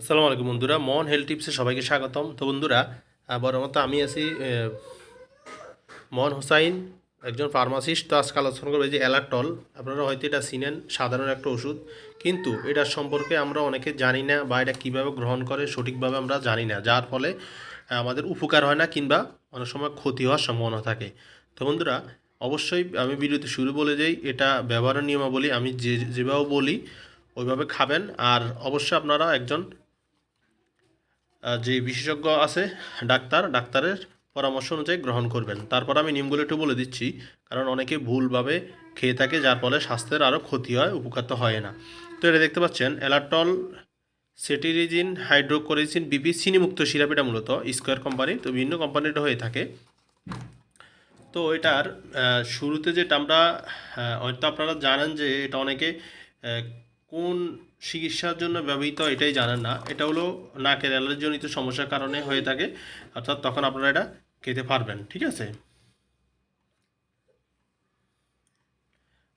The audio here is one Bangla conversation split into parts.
আসসালামু আলাইকুম বন্ধুরা মন হেলথ টিপসে সবাইকে স্বাগতম। তো বন্ধুরা আহ, বড় মতো আমি আছি মন হোসাইন একজন ফার্মাসিস্ট। তো আজকে আলোচনা করব যে অ্যালাটল আপনারা হয়তো এটা চিনেন সাধারণ একটা ওষুধ। কিন্তু এটার সম্পর্কে আমরা অনেকে জানি না বা এটা কীভাবে গ্রহণ করে সঠিকভাবে আমরা জানি না। যার ফলে আমাদের উপকার হয় না কিংবা অনেক সময় ক্ষতি হওয়ার সম্ভাবনা থাকে। তো বন্ধুরা অবশ্যই আমি ভিডিওতে শুরু বলে যাই এটা ব্যবহারের নিয়মাবলী আমি যে যেভাবে বলি ওইভাবে খাবেন। আর অবশ্যই আপনারা একজন যে বিশেষজ্ঞ আছে, ডাক্তার, ডাক্তারের পরামর্শ অনুযায়ী গ্রহণ করবেন। তারপর আমি নিয়মগুলো একটু বলে দিচ্ছি, কারণ অনেকে ভুলভাবে খেয়ে থাকে, যার ফলে স্বাস্থ্যের আরও ক্ষতি হয়, উপকার তো হয় না। তো এটা দেখতে পাচ্ছেন অ্যালাটল সেটিরিজিন, হাইড্রোকোরিজিন, বিপি, চিনিমুক্ত সিরাপ এটা মূলত স্কোয়ার কোম্পানি, তো বিভিন্ন কোম্পানিটা হয়ে থাকে। তো এটার শুরুতে যেটা আমরা হয়তো আপনারা জানেন যে এটা অনেকে কোন চিকিৎসার জন্য ব্যবহৃত এটাই জানেন না। এটা হলো নাকের অ্যালার্জিজনিত সমস্যার কারণে হয়ে থাকে। অর্থাৎ তখন আপনারা এটা খেতে পারবেন, ঠিক আছে?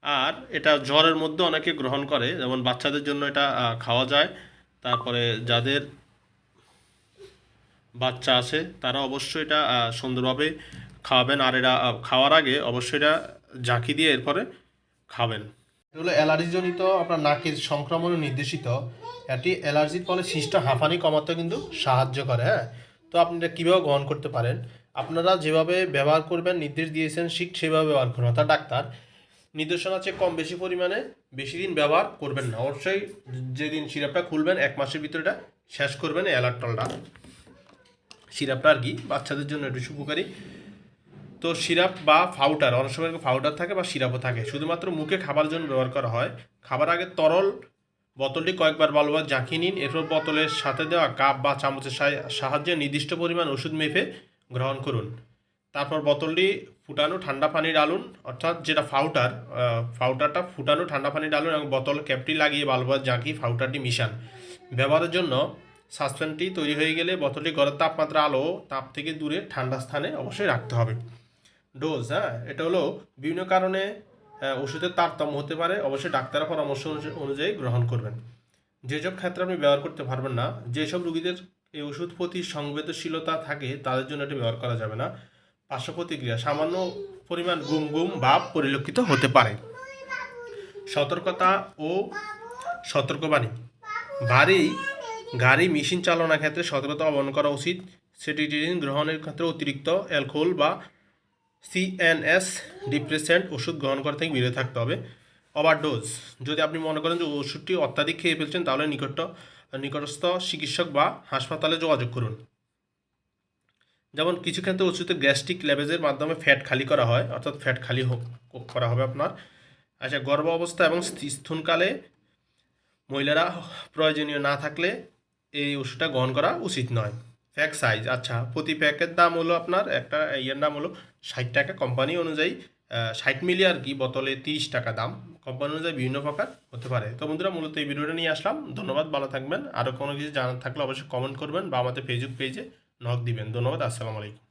আর এটা জ্বরের মধ্যে অনেকে গ্রহণ করে, যেমন বাচ্চাদের জন্য এটা খাওয়া যায়। তারপরে যাদের বাচ্চা আছে, তারা অবশ্যই এটা সুন্দরভাবে খাওয়াবেন। আর এটা খাওয়ার আগে অবশ্যই এটা ঝাঁকি দিয়ে এরপরে খাবেন। এগুলো অ্যালার্জিজনিত আপনার নাকের সংক্রমণে নির্দেশিত। এটি অ্যালার্জির ফলে সৃষ্ট হাঁফানি কমাতে কিন্তু সাহায্য করে হ্যাঁ? তো আপনি এটা কীভাবে গ্রহণ করতে পারেন? আপনারা যেভাবে ব্যবহার করবেন, নির্দেশ দিয়েছেন, ঠিক সেভাবে ব্যবহার করুন। অর্থাৎ ডাক্তার, নির্দেশনা আছে কম বেশি পরিমাণে বেশি দিন ব্যবহার করবেন না। অবশ্যই যেদিন সিরাপটা খুলবেন, এক মাসের ভিতরে এটা শেষ করবেন অ্যালার্টলটা। সিরাপটা আর কি বাচ্চাদের জন্য একটু উপকারী তো সিরাপ বা ফাউটার অনেক সময় ফাউটার থাকে বা সিরাপও থাকে। শুধুমাত্র মুখে খাবার জন্য ব্যবহার করা হয়। খাবার আগে তরল বোতলটি কয়েকবার ভালোভাবে জাঁকিয়ে নিন। এরপর বোতলের সাথে দেওয়া কাপ বা চামচের সাহায্যে- নির্দিষ্ট পরিমাণ ওষুধ মেপে গ্রহণ করুন। তারপর বোতলটি ফুটানো ঠান্ডা পানি ডালুন, অর্থাৎ যেটা ফাউটার ফাউটারটা ফুটানো ঠান্ডা পানি ডালুন এবং বোতল ক্যাপটি লাগিয়ে ভালোভাবে জাঁকিয়ে ফাউটারটি মিশান। ব্যবহারের জন্য সাসপেনটি তৈরি হয়ে গেলে বোতলটি গড়ের তাপমাত্রা আলো তাপ থেকে দূরে ঠান্ডা স্থানে অবশ্যই রাখতে হবে। ডোজ হ্যাঁ? এটা হলো বিভিন্ন কারণে ওষুধের তারতম্য হতে পারে। অবশ্যই ডাক্তারের পরামর্শ অনুযায়ী- গ্রহণ করবেন। যেসব ক্ষেত্রে আপনি ব্যবহার করতে পারবেন না, যেসব রোগীদের এই ওষুধ প্রতি সংবেদনশীলতা থাকে, তাদের জন্য এটি ব্যবহার করা যাবে না। পার্শ্ব প্রতিক্রিয়া সামান্য পরিমাণ গুম গুম ভাব পরিলক্ষিত হতে পারে। সতর্কতা ও সতর্কবাণী। ভারী, গাড়ি, মেশিন চালনার ক্ষেত্রে সতর্কতা অবলম্বন করা উচিত। সেটিডিন গ্রহণের ক্ষেত্রে অতিরিক্ত অ্যালকোহল বা সিএনএস ডিপ্রেসেন্ট ওষুধ গ্রহণ করা থেকে বিরত থাকতে হবে। ওভারডোজ যদি আপনি মনে করেন যে ওষুধটি অত্যাধিক খেয়ে ফেলছেন, তাহলে নিকট নিকটস্থ চিকিৎসক বা হাসপাতালে যোগাযোগ করুন। যেমন কিছু ক্ষেত্রে ওষুধে গ্যাস্ট্রিক ল্যাবেজের মাধ্যমে ফ্যাট খালি করা হয়, অর্থাৎ ফ্যাট খালি করা হবে আপনার। আচ্ছা গর্ভ অবস্থা এবং স্থূনকালে মহিলারা প্রয়োজনীয় না থাকলে এই ওষুধটা গ্রহণ করা উচিত নয়। প্যাক সাইজ আচ্ছা প্রতি প্যাকের দাম হলো আপনার একটা ইয়ের দাম হলো ষাট টাকা কোম্পানি অনুযায়ী ষাট মিলি আর কি বোতলে তিরিশ টাকা দাম। কোম্পানি অনুযায়ী বিভিন্ন প্রকার হতে পারে। তো বন্ধুরা, মূলত এই ভিডিওটা নিয়ে আসলাম। ধন্যবাদ, ভালো থাকবেন। আরও কোনো কিছু জানার থাকলে অবশ্যই কমেন্ট করবেন বা আমাদের ফেসবুক পেজে নক দিবেন। ধন্যবাদ, আসসালামু আলাইকুম।